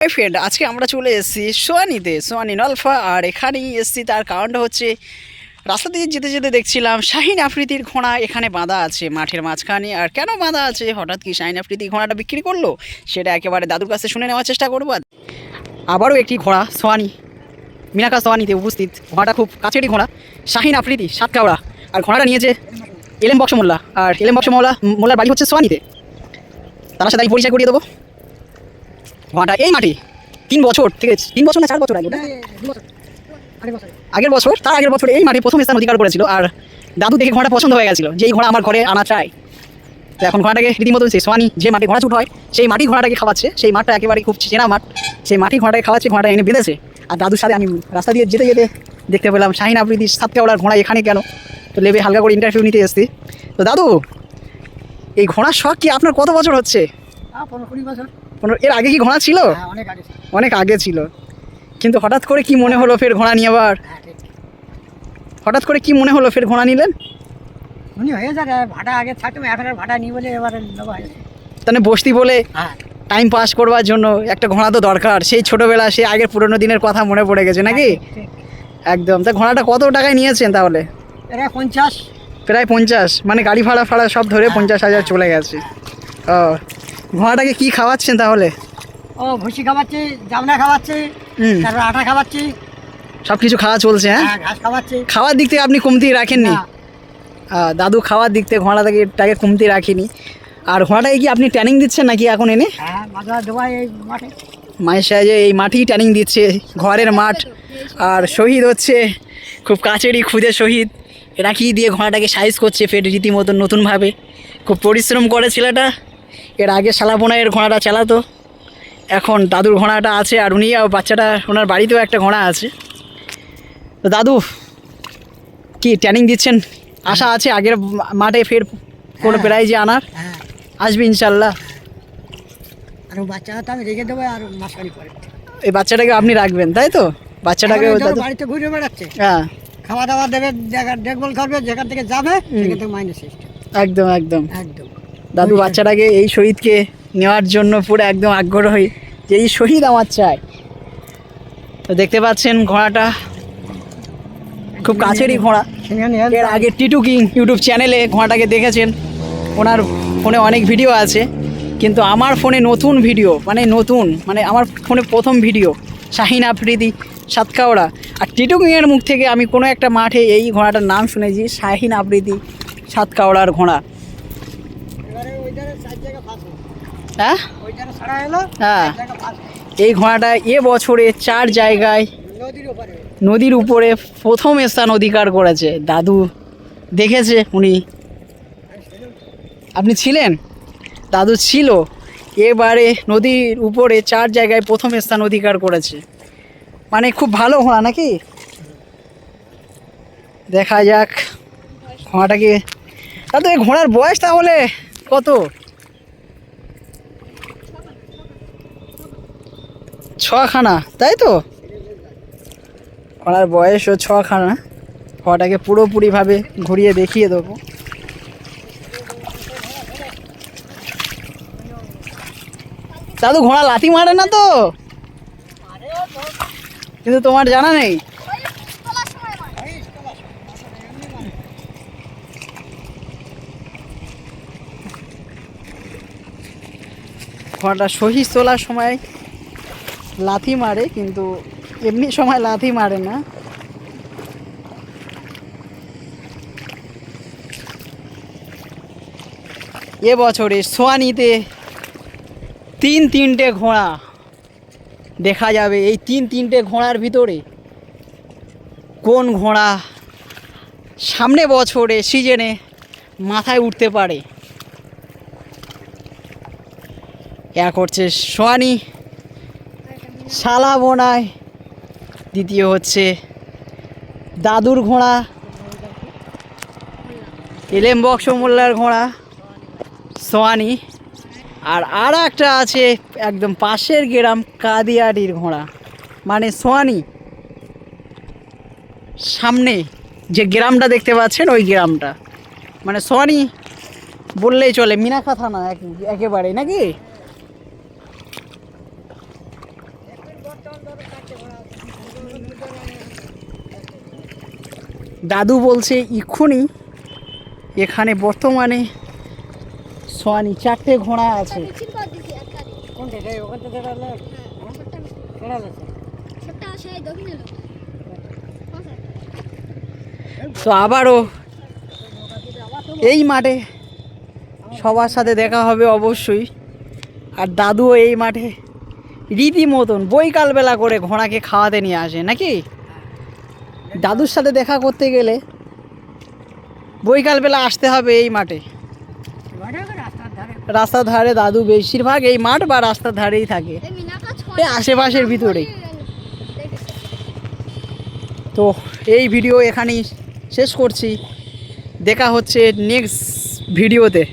Hi friend আজকে আমরা চলে এসেছি সোয়ানিতে, সোয়ানি নলফা, আর এখানেই এসেছি। তার কারণটা হচ্ছে, রাস্তা দিয়ে যেতে যেতে দেখছিলাম শাহিন আফ্রিদির ঘোড়া এখানে বাঁধা আছে মাঠের মাঝখানে। আর কেন বাঁধা আছে? হঠাৎ কি শাহিন আফ্রিদি ঘোড়াটা বিক্রি করল? সেটা একেবারে দাদুর কাছে শুনে নেওয়ার চেষ্টা করব আবারও একটি ঘোড়া, সোয়ানি। মিনাকা সোয়ানিতে উপস্থিত। ঘোড়াটা খুব কাছেরই ঘোড়া। শাহিন আফ্রিদি, সাতকাওড়া। আর ঘোড়াটা নিয়েছে এলেম বক্স মোল্লা আর এলেম বক্স মোল্লা মোল্লার বাড়ি হচ্ছে সোয়ানিতে। তার সাথে আমি পরিচয় করিয়ে দেবো। ঘোড়াটা এই মাটি, তিন বছর থেকে, তিন বছর না চার বছর আগে আগের বছর, তার আগের বছর এই মাঠে প্রথম স্থান অধিকার করেছিল, আর দাদু দেখে ঘোড়াটা পছন্দ হয়ে গেছিল যে এই ঘোড়া আমার ঘরে আনা চাই। তো এখন ঘোড়াটাকে রীতিমতো সেই সোয়ানি যে মাঠে ঘোড়া ছুট হয়, সেই মাটি ঘোড়াটাকে খাওয়াচ্ছে, সেই মাঠটা একেবারে খুব চেনা মাঠ, সেই মাটি ঘোড়াটাকে খাওয়াচ্ছে, ঘোড়াটা এনে বেঁধেছে। আর দাদুর সাথে আমি রাস্তা দিয়ে যেতে যেতে দেখতে পেলাম, শাহিন আফ্রিদি সাতকাওড়ার ঘোড়া এখানে কেন? তো লেবে হালকা করে ইন্টারভিউ নিতে এসছি। তো দাদু, এই ঘোড়ার শখ কি আপনার কত বছর হচ্ছে? কুড়ি বছর। পনেরো এর আগে কি ঘোড়া ছিল? হ্যাঁ অনেক আগে ছিল। অনেক আগে ছিল। কিন্তু হঠাৎ করে কি মনে হলো ফের ঘোড়া নিয়ে আবার? হ্যাঁ হঠাৎ করে কি মনে হলো ফের ঘোড়া নিলেন? উনি হয়ে ভাড়া আগে এখন আর ভাড়া নিই বলে এবারে তাহলে বসতি বলে হ্যাঁ। টাইম পাস করবার জন্য একটা ঘোড়া তো দরকার। সেই ছোটোবেলা সেই আগের পুরোনো দিনের কথা মনে পড়ে গেছে নাকি। একদম। তা ঘোড়াটা কত টাকায় নিয়েছেন তাহলে? এরা পঞ্চাশ। প্রায় পঞ্চাশ। মানে গাড়ি ভাড়া ফাড়া সব ধরে পঞ্চাশ হাজার চলে গেছে। ও ঘোড়াটাকে কি খাওয়াচ্ছেন তাহলে? ও ভুসি খাওয়াচ্ছি জামনা খাওয়াচ্ছি তারপর আটা খাওয়াচ্ছি। সব কিছু খাওয়া চলছে হ্যাঁ? হ্যাঁ ঘাস খাওয়াচ্ছি। খাওয়ার দিক থেকে আপনি কমতি রাখেননি? দাদু খাওয়ার দিক থেকে ঘোড়াটাকে টাকে কমতি রাখিনি। আর ঘোড়াটাকে কি আপনি ট্যানিং দিচ্ছেন নাকি এখন এনে? হ্যাঁ এই মায়ের সাহায্যে এই মাঠেই ট্যানিং দিচ্ছে ঘরের মাঠ। আর শহীদ হচ্ছে খুব কাছেরই খুদে শহীদ। এরা কি দিয়ে ঘোড়াটাকে সাইজ করছে ফের রীতিমতো নতুনভাবে। খুব পরিশ্রম করে ছেলেটা। এর আগে শালাপোনায়ের ঘোড়াটা চালাতো। এখন দাদুর ঘোড়াটা আছে আর উনি আর বাচ্চাটা ওনার বাড়িতেও একটা ঘোড়া আছে। তো দাদু কি ট্যানিং দিচ্ছেন? আশা আছে আগের মাঠে ফের কোনো হ্যাঁ। প্রাইজে আনার? হ্যাঁ। আসবে ইনশাল্লাহ। আর বাচ্চাটা তো আমি রেখে দেবো আর মাসকারি পরে। এই বাচ্চাটাকে আপনি রাখবেন তাই তো? বাচ্চাটাকে বাড়িতে ঘুরে বেড়াচ্ছে। হ্যাঁ। খাওয়া দাওয়া দেবে দেখভাল করবে যেখান থেকে যাবে সেখান থেকে মাইনে সিস্টেম একদম একদম। একদম। দাদু বাচ্চাটাকে এই শহীদকে নেওয়ার জন্য পুরো একদম আগ্রহী যে এই শহীদ আমার চাই তো দেখতে পাচ্ছেন ঘোড়াটা। খুব কাছেরই ঘোড়া। এর আগে টিটু কিং ইউটিউব চ্যানেলে ঘোড়াটাকে দেখেছেন। ওনার ফোনে অনেক ভিডিও আছে। কিন্তু আমার ফোনে নতুন ভিডিও মানে নতুন মানে আমার ফোনে প্রথম ভিডিও, শাহিন আফ্রিদি, সাতকাওড়া। আর টিটু কিংয়ের মুখ থেকে আমি কোনো একটা মাঠে এই ঘোড়াটার নাম শুনেছি, শাহিন আফ্রিদি, সাতকাওড়ার ঘোড়া এবারে ওই ধারে চার জায়গা ফাঁস হলো। হ্যাঁ? হ্যাঁ। এই ঘোড়াটা এ বছরে চার জায়গায় নদীর উপরে প্রথম স্থান অধিকার করেছে। দাদু দেখেছে উনি। আপনি ছিলেন? দাদু ছিল। এবারে নদীর উপরে চার জায়গায় প্রথম স্থান অধিকার করেছে। মানে খুব ভালো ঘোড়া নাকি? দেখা যাক। ঘোড়াটাকে এই ঘোড়ার বয়স তাহলে কত? ছখানা, তাই তো? ঘোড়ার বয়সও ছখানা। ঘোড়াটাকে পুরোপুরিভাবে ঘুরিয়ে দেখিয়ে দেবো। দাদু, ঘোড়া লাথি মারে না তো? কিন্তু তোমার জানা নেই। ঘোড়াটা সহি তোলার সময় লাথি মারে, কিন্তু এমনি সময় লাথি মারে না। এ বছরে সোয়ানিতে তিন তিনটে ঘোড়া দেখা যাবে। এই তিন তিনটে ঘোড়ার ভিতরে কোন ঘোড়া সামনে বছরে সিজনে মাথায় উঠতে পারে? এক হচ্ছে সোয়ানি। শালা বোনায়। দ্বিতীয় হচ্ছে দাদুর ঘোড়া। এলেম বক্স মোল্লার ঘোড়া, সোয়ানি। আর আর একটা আছে একদম পাশের গ্রাম কাদিয়াডির ঘোড়া। মানে সোয়ানি। সামনে যে গ্রামটা দেখতে পাচ্ছেন, ওই গ্রামটা। মানে সোয়ানি বললেই চলে মিনাখা থানা এক- একেবারে, নাকি? দাদু বলছে এক্ষুনি এখানে বর্তমানে সোয়ানি চারটে ঘোড়া আছে। হ্যাঁ? তো আবারও এই মাঠে সবার সাথে দেখা হবে অবশ্যই। আর দাদুও এই মাঠে রীতিমতন বৈকালবেলা করে ঘোড়াকে খাওয়াতে নিয়ে আসে, নাকি? দাদুর সাথে দেখা করতে গেলে বৈকালবেলা আসতে হবে এই মাঠে। রাস্তার ধারে দাদু বেশিরভাগ এই মাঠ বা রাস্তার ধারেই থাকে। এই আশেপাশের ভিতরেই। তো এই ভিডিও এখানেই শেষ করছি। দেখা হচ্ছে নেক্সট ভিডিওতে।